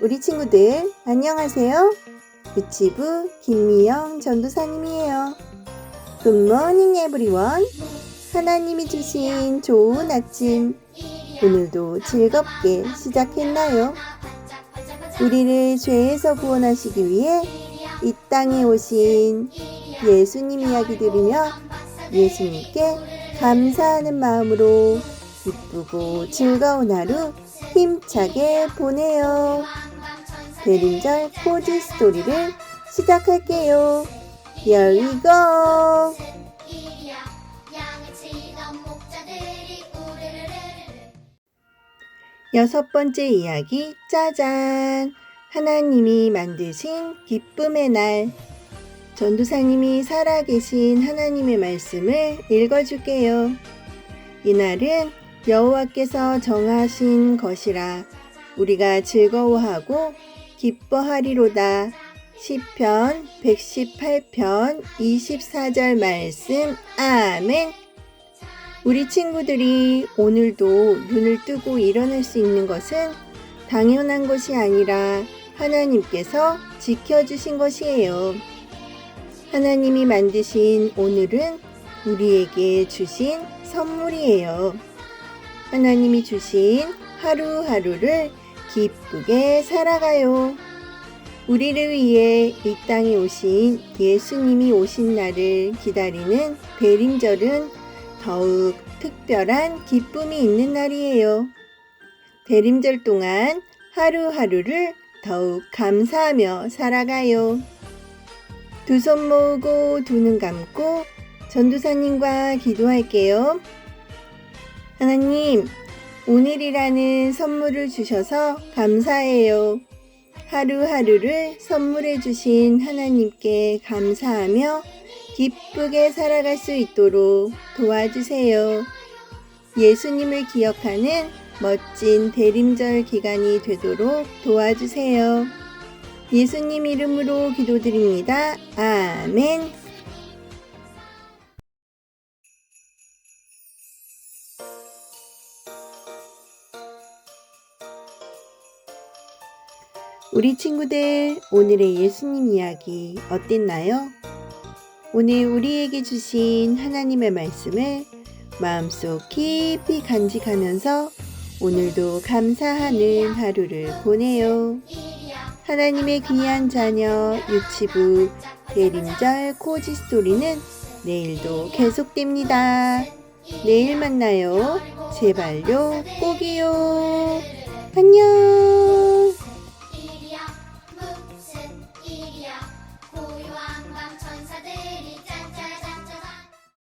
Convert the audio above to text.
우리 친구들 안녕하세요. 유치부 김미영 전도사님이에요. 굿모닝 에브리원. 하나님이 주신 좋은 아침. 오늘도 즐겁게 시작했나요? 우리를 죄에서 구원하시기 위해 이 땅에 오신 예수님 이야기 들으며 예수님께 감사하는 마음으로 기쁘고 즐거운 하루 힘차게 보내요. 대림절 코지 스토리를 시작할게요. Here we go! 여섯 번째 이야기 짜잔! 하나님이 만드신 기쁨의 날. 전도사님이 살아계신 하나님의 말씀을 읽어줄게요. 이날은 여호와께서 정하신 것이라 우리가 즐거워하고 기뻐하리로다. 시편 118편 24절 말씀 아멘. 우리 친구들이 오늘도 눈을 뜨고 일어날 수 있는 것은 당연한 것이 아니라 하나님께서 지켜주신 것이에요. 하나님이 만드신 오늘은 우리에게 주신 선물이에요. 하나님이 주신 하루하루를 기쁘게 살아가요. 우리를 위해 이 땅에 오신 예수님이 오신 날을 기다리는 대림절은 더욱 특별한 기쁨이 있는 날이에요. 대림절 동안 하루하루를 더욱 감사하며 살아가요. 두 손 모으고 두 눈 감고 전도사님과 기도할게요. 하나님, 오늘이라는 선물을 주셔서 감사해요. 하루하루를 선물해 주신 하나님께 감사하며 기쁘게 살아갈 수 있도록 도와주세요. 예수님을 기억하는 멋진 대림절 기간이 되도록 도와주세요. 예수님 이름으로 기도드립니다. 아멘. 우리 친구들, 오늘의 예수님 이야기 어땠나요? 오늘 우리에게 주신 하나님의 말씀을 마음속 깊이 간직하면서 오늘도 감사하는 하루를 보내요. 하나님의 귀한 자녀 유치부 대림절 코지 스토리는 내일도 계속됩니다. 내일 만나요. 제발요, 꼭이요. 안녕.